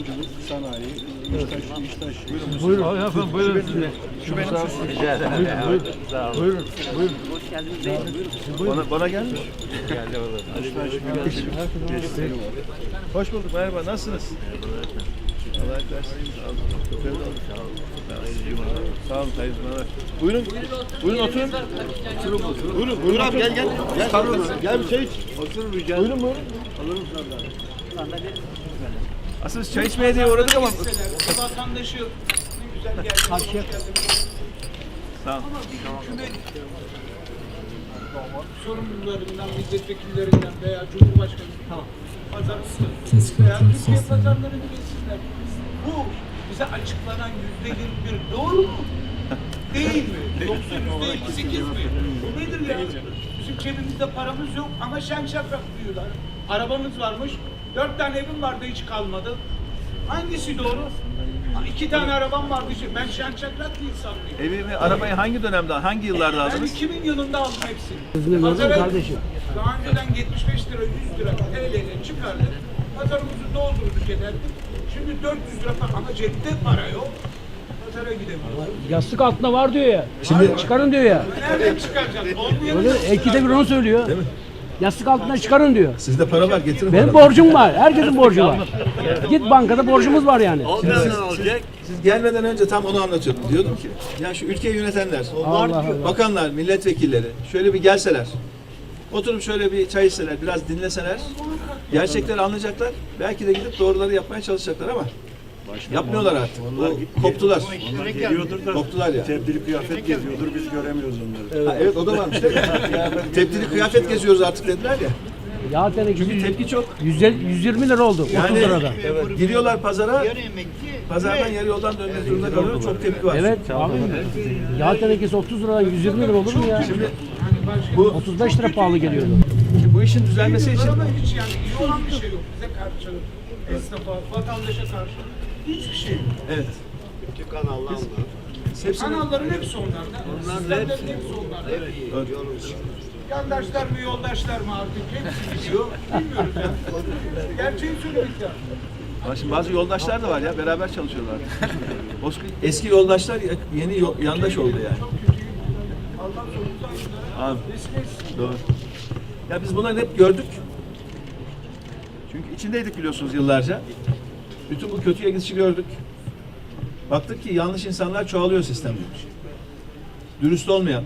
hayvancılık, sanayi, iştaş, iştaş. Buyurun. Buyurun. Efendim, buyurun. Şu benim sesim. Buyurun. Buyurun. Buyurun. Buyurun. Bana, bana gelmiş. İştaş, biraz desteği var. Hoş bulduk, merhaba. Nasılsınız? Allah versin. Sağ olun. Hayırlı cumalar. Buyurun, buyurun oturun. Buyurun, buyurun abi gel gel. Gel, gel bir çay iç. Oturun rica Buyurun, buyurun. Alırım senden. Aslında çay içmeye diye uğradık ama vatandaşı ne güzel geldi. Sağ ol. Sorumlularından, milletvekillerinden veya Cumhurbaşkanı pazarlısı veya Türkiye pazarlarını bilsinler. Bu bize açıklanan yüzde yirmi bir doğru mu? Değil mi? Yoksa yüzde elli sekiz mi? Bu nedir ya? Bizim cebimizde paramız yok ama şen şakrak diyorlar. Arabamız varmış, dört tane evim vardı hiç kalmadı. Hangisi doğru? Ha, İki tane arabam vardı. Ben şen şakrak bir insan mıyım? Evimi, arabayı hangi dönemde, hangi yıllarda Ben aldınız? 2000 yılında aldım hepsini. Gördün Pazara kardeşim. Daha önceden 75 lira, 100 lira TL'yle çıkardık. Pazarımızı doldurduk ederdik. Şimdi 400 lira para ama cepte para yok. Pazara gidemiyoruz. Yastık altında var diyor ya. Şimdi çıkarın diyor ya. Nereden çıkaracağız? Olmayan Öyle ekide bir onu söylüyor. Yastık altından çıkarın diyor. Sizde para var, getirin Benim borcum var. Herkesin borcu var. Git bankada borcumuz var yani. Siz gelmeden önce tam onu anlatıyordum. Diyordum ki ya şu ülkeyi yönetenler, Allah Allah. bakanlar, milletvekilleri şöyle bir gelseler. Oturup şöyle bir çay içseler, biraz dinleseler. Gerçekleri anlayacaklar. Belki de gidip doğruları yapmaya çalışacaklar ama yapmıyorlar artık. O, koptular. Geliyordur da Koptular ya. tebdili kıyafet geziyordur biz göremiyoruz onları. Ha, evet o da varmış değil mi? Tepdili kıyafet geziyoruz artık dediler ya. Yağ tenekesi Çünkü tepki çok. 120 lira oldu 30 Yani lirada. giriyorlar pazara, pazardan yarı yoldan dönmek zorunda kalıyor. Çok tepki var. Evet abi. Yağ tenekesi 30 liradan 120 lira olur mu ya? Şimdi bu 35 lira pahalı geliyordu. bu işin düzelmesi için hiç yani iyi olan bir şey yok. Bize karşı, esnafa, vatandaşa karşı hiçbir şey yok. evet. Hepsini Kanalların hepsi onlarda. Sistemlerin hepsi onlarda. Yandaşlar mı yoldaşlar mı artık hepsi gidiyor. Bilmiyoruz ya. Gerçeği söylemek lazım. Şimdi bazı yoldaşlar da var ya beraber çalışıyorlar. Eski yoldaşlar yeni yo- yandaş oldu yani. Abi. Doğru. Ya biz bunları hep gördük. Çünkü içindeydik biliyorsunuz yıllarca. Bütün bu kötüye gidişi gördük. Baktık ki yanlış insanlar çoğalıyor sistemde. Dürüst olmayan,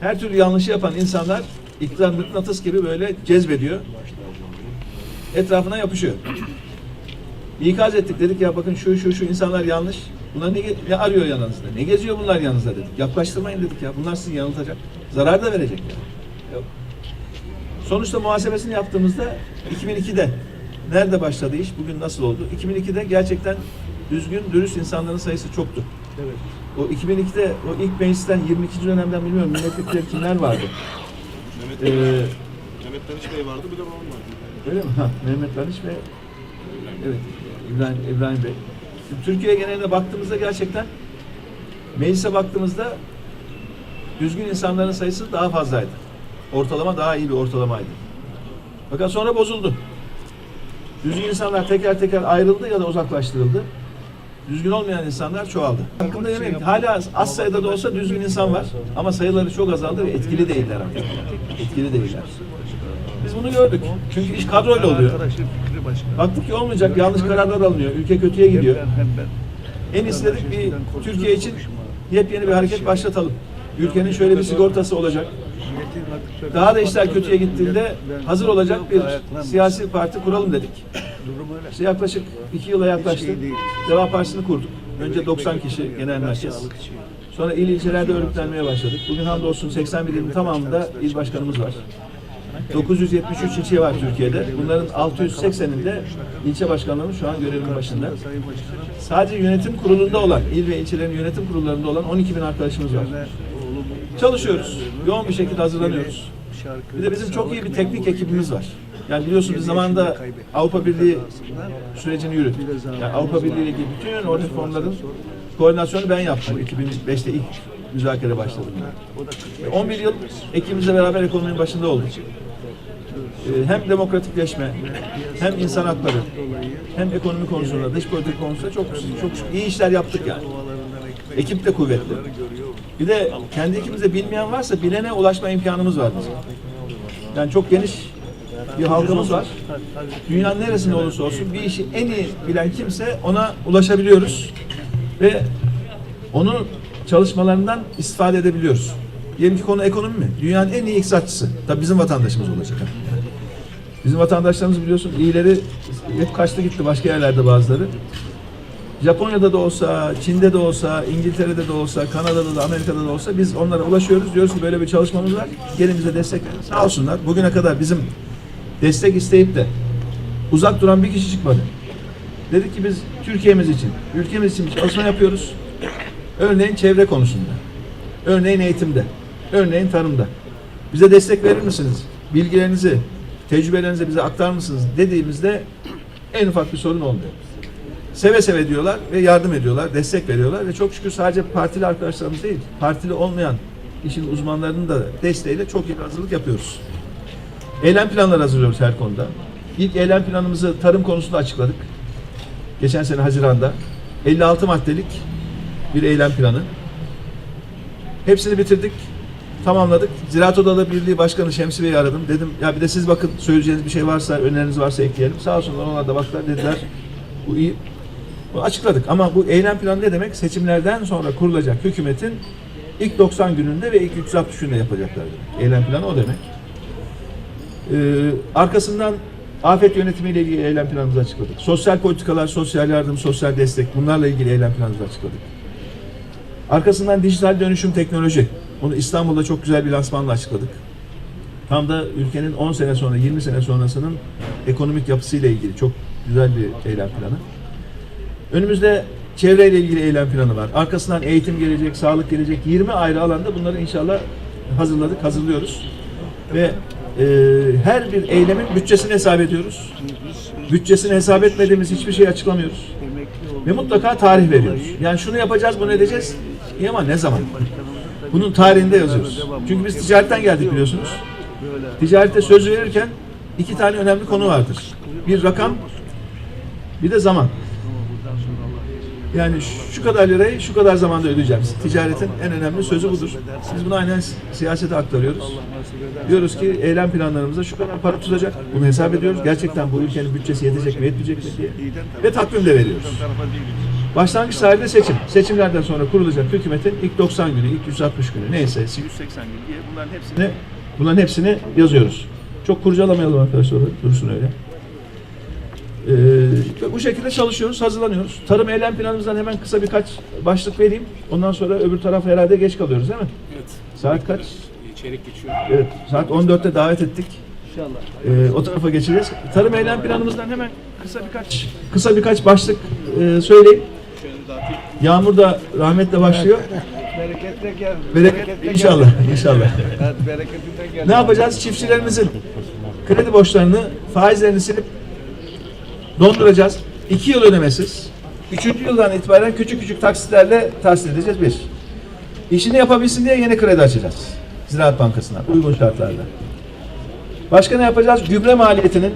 her türlü yanlışı yapan insanlar iktidar mıknatıs gibi böyle cezbediyor. Etrafına yapışıyor. İkaz ettik dedik ya bakın şu şu şu insanlar yanlış. Bunlar ne, ne arıyor yanınızda? Ne geziyor bunlar yanınızda dedik. Yaklaştırmayın dedik ya. Bunlar sizi yanıltacak. Zarar da verecek ya. Yok. Sonuçta muhasebesini yaptığımızda 2002'de nerede başladı iş? Bugün nasıl oldu? 2002'de gerçekten düzgün, dürüst insanların sayısı çoktu. O 2002'de o ilk meclisten 22. dönemden bilmiyorum milletvekilleri kimler vardı? Ee, Mehmet Danış Bey vardı bir de babam vardı. Öyle mi? Ha, Mehmet Barış ve evet İbrahim, İbrahim Bey. Şimdi Türkiye geneline baktığımızda gerçekten meclise baktığımızda düzgün insanların sayısı daha fazlaydı. Ortalama daha iyi bir ortalamaydı. Fakat sonra bozuldu. Düzgün insanlar teker teker ayrıldı ya da uzaklaştırıldı. Düzgün olmayan insanlar çoğaldı. Hakkında yemek hala az sayıda da olsa düzgün insan var ama sayıları çok azaldı ve etkili değiller artık. Etkili değiller. Biz bunu gördük. Çünkü iş kadroyla oluyor. Baktık ki olmayacak, yanlış kararlar alınıyor. Ülke kötüye gidiyor. En iyisi dedik bir Türkiye için yepyeni bir hareket başlatalım. Ülkenin şöyle bir sigortası olacak. Daha da işler kötüye gittiğinde hazır olacak bir siyasi parti kuralım dedik. İşte yaklaşık iki yıla yaklaştı. Deva Partisi'ni kurduk. Önce 90 kişi genel merkez. Sonra il ilçelerde örgütlenmeye başladık. Bugün hamdolsun 81 ilin tamamında il başkanımız var. 973 ilçe var Türkiye'de. Bunların 680'inde ilçe başkanlarımız şu an görevin başında. Sadece yönetim kurulunda olan, il ve ilçelerin yönetim kurullarında olan 12 bin arkadaşımız var. Çalışıyoruz. Yoğun bir şekilde hazırlanıyoruz. Bir de bizim çok iyi bir teknik ekibimiz var. Yani biliyorsunuz biz zamanında Avrupa Birliği sürecini yürüttük. Yani Avrupa Birliği ile ilgili bütün o reformların koordinasyonu ben yaptım. 2005'te ilk müzakere başladım. 11 yıl ekibimizle beraber ekonominin başında olduk. Ee, Hem demokratikleşme, hem insan hakları, hem ekonomi konusunda, dış politika konusunda çok çok iyi işler yaptık yani. Ekip de kuvvetli. Bir de kendi ekibimizde bilmeyen varsa bilene ulaşma imkanımız var. Yani çok geniş bir halkımız var. Dünyanın neresinde olursa olsun bir işi en iyi bilen kimse ona ulaşabiliyoruz. Ve onun çalışmalarından istifade edebiliyoruz. Diyelim ki konu ekonomi mi? Dünyanın en iyi iktisatçısı. Tabii bizim vatandaşımız olacak. Bizim vatandaşlarımız biliyorsun iyileri hep kaçtı gitti başka yerlerde bazıları. Japonya'da da olsa, Çin'de de olsa, İngiltere'de de olsa, Kanada'da da, Amerika'da da olsa biz onlara ulaşıyoruz. Diyoruz ki böyle bir çalışmamız var. Gelin bize destek verin. Sağ olsunlar. Bugüne kadar bizim destek isteyip de uzak duran bir kişi çıkmadı. Dedik ki biz Türkiye'miz için, ülkemiz için bir çalışma yapıyoruz. Örneğin çevre konusunda, örneğin eğitimde, örneğin tarımda. Bize destek verir misiniz? Bilgilerinizi, tecrübelerinizi bize aktar mısınız dediğimizde en ufak bir sorun olmuyor. Seve seve diyorlar ve yardım ediyorlar, destek veriyorlar ve çok şükür sadece partili arkadaşlarımız değil, partili olmayan işin uzmanlarının da desteğiyle çok iyi hazırlık yapıyoruz. Eylem planları hazırlıyoruz her konuda. İlk eylem planımızı tarım konusunda açıkladık. Geçen sene Haziran'da. 56 maddelik bir eylem planı. Hepsini bitirdik. Tamamladık. Ziraat Odaları Birliği Başkanı Şemsi Bey'i aradım. Dedim ya bir de siz bakın söyleyeceğiniz bir şey varsa, öneriniz varsa ekleyelim. Sağ olsunlar onlar da baktılar dediler. Bu iyi. Bu açıkladık ama bu eylem planı ne demek? Seçimlerden sonra kurulacak hükümetin ilk 90 gününde ve ilk 360 günde yapacaklar demek. Eylem planı o demek. Ee, arkasından afet yönetimiyle ilgili eylem planımızı açıkladık. Sosyal politikalar, sosyal yardım, sosyal destek bunlarla ilgili eylem planımızı açıkladık. Arkasından dijital dönüşüm teknoloji. Onu İstanbul'da çok güzel bir lansmanla açıkladık. Tam da ülkenin 10 sene sonra, 20 sene sonrasının ekonomik yapısıyla ilgili çok güzel bir eylem planı. Önümüzde çevreyle ilgili eylem planı var. Arkasından eğitim gelecek, sağlık gelecek. 20 ayrı alanda bunları inşallah hazırladık, hazırlıyoruz. Ve e, her bir eylemin bütçesini hesap ediyoruz. Bütçesini hesap etmediğimiz hiçbir şey açıklamıyoruz. Ve mutlaka tarih veriyoruz. Yani şunu yapacağız, bunu edeceğiz. İyi ama ne zaman? Bunun tarihinde yazıyoruz. Çünkü biz ticaretten geldik biliyorsunuz. Ticarette söz verirken iki tane önemli konu vardır. Bir rakam, bir de zaman. Yani şu kadar lirayı şu kadar zamanda ödeyeceğim. Ticaretin en önemli sözü budur. Biz bunu aynen siyasete aktarıyoruz. Diyoruz ki eylem planlarımızda şu kadar para tutacak. Bunu hesap ediyoruz. Gerçekten bu ülkenin bütçesi yetecek mi yetmeyecek mi diye. Ve takvim de veriyoruz. Başlangıç tarihi de seçim. Seçimlerden sonra kurulacak hükümetin ilk 90 günü, ilk 160 günü neyse 180 gün diye bunların hepsini bunların hepsini yazıyoruz. Çok kurcalamayalım arkadaşlar. Dursun öyle. Ee, bu şekilde çalışıyoruz, hazırlanıyoruz. Tarım eylem planımızdan hemen kısa birkaç başlık vereyim. Ondan sonra öbür tarafa herhalde geç kalıyoruz değil mi? Evet. Saat kaç? Çeyrek geçiyor. Evet, saat 14'te davet ettik. Ee, o tarafa geçeceğiz. Tarım eylem planımızdan hemen kısa birkaç kısa birkaç başlık e, söyleyeyim. Yağmur da rahmetle başlıyor. Bereketle gel. Bereket inşallah, inşallah. Evet, bereketinden gel. Ne yapacağız? Çiftçilerimizin kredi borçlarını, faizlerini silip donduracağız. İki yıl ödemesiz. Üçüncü yıldan itibaren küçük küçük taksitlerle tahsil edeceğiz bir. İşini yapabilsin diye yeni kredi açacağız. Ziraat Bankası'na uygun şartlarda. Başka ne yapacağız? Gübre maliyetinin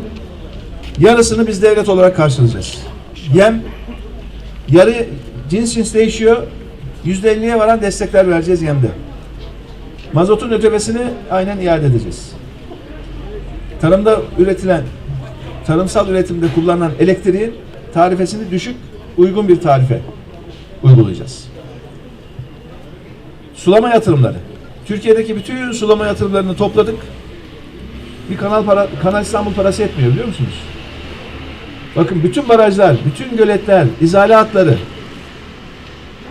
yarısını biz devlet olarak karşılayacağız. Yem yarı cins cins değişiyor. Yüzde elliye varan destekler vereceğiz yemde. Mazotun ödemesini aynen iade edeceğiz. Tarımda üretilen, tarımsal üretimde kullanılan elektriğin tarifesini düşük, uygun bir tarife uygulayacağız. Sulama yatırımları. Türkiye'deki bütün sulama yatırımlarını topladık. Bir kanal para, Kanal İstanbul parası etmiyor biliyor musunuz? Bakın bütün barajlar, bütün göletler, izale hatları,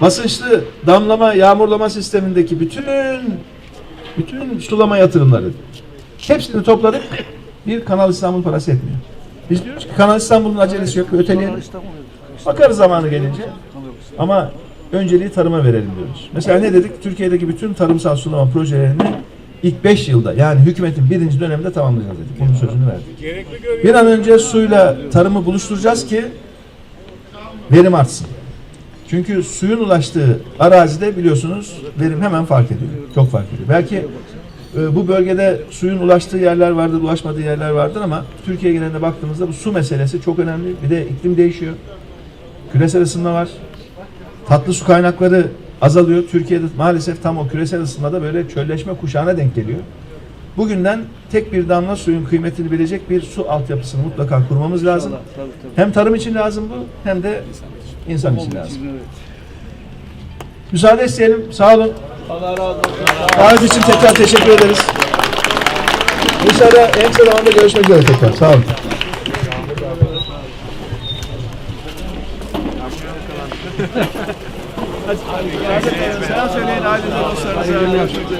basınçlı damlama, yağmurlama sistemindeki bütün bütün sulama yatırımları hepsini topladık. Bir Kanal İstanbul parası etmiyor. Biz diyoruz ki Kanal İstanbul'un acelesi yok. Öteleyelim. Bakarız zamanı gelince. Ama önceliği tarıma verelim diyoruz. Mesela ne dedik? Türkiye'deki bütün tarımsal sulama projelerini ilk 5 yılda yani hükümetin birinci döneminde tamamlayacağız dedik. Bunun sözünü verdik. Bir an önce suyla tarımı buluşturacağız ki verim artsın. Çünkü suyun ulaştığı arazide biliyorsunuz verim hemen fark ediyor. Çok fark ediyor. Belki bu bölgede suyun ulaştığı yerler vardır, ulaşmadığı yerler vardır ama Türkiye genelinde baktığımızda bu su meselesi çok önemli. Bir de iklim değişiyor. Küresel ısınma var. Tatlı su kaynakları azalıyor. Türkiye'de maalesef tam o küresel ısınmada böyle çölleşme kuşağına denk geliyor. Bugünden tek bir damla suyun kıymetini bilecek bir su altyapısını mutlaka kurmamız lazım. Tabii, tabii. Hem tarım için lazım bu hem de insan için lazım. Müsaade isteyelim. Sağ olun. Allah razı olsun. Davet için tekrar teşekkür ederiz. İnşallah en kısa zamanda görüşmek üzere tekrar. Sağ olun. Selam söyleyin ailenize, dostlarınıza. Görüşmek.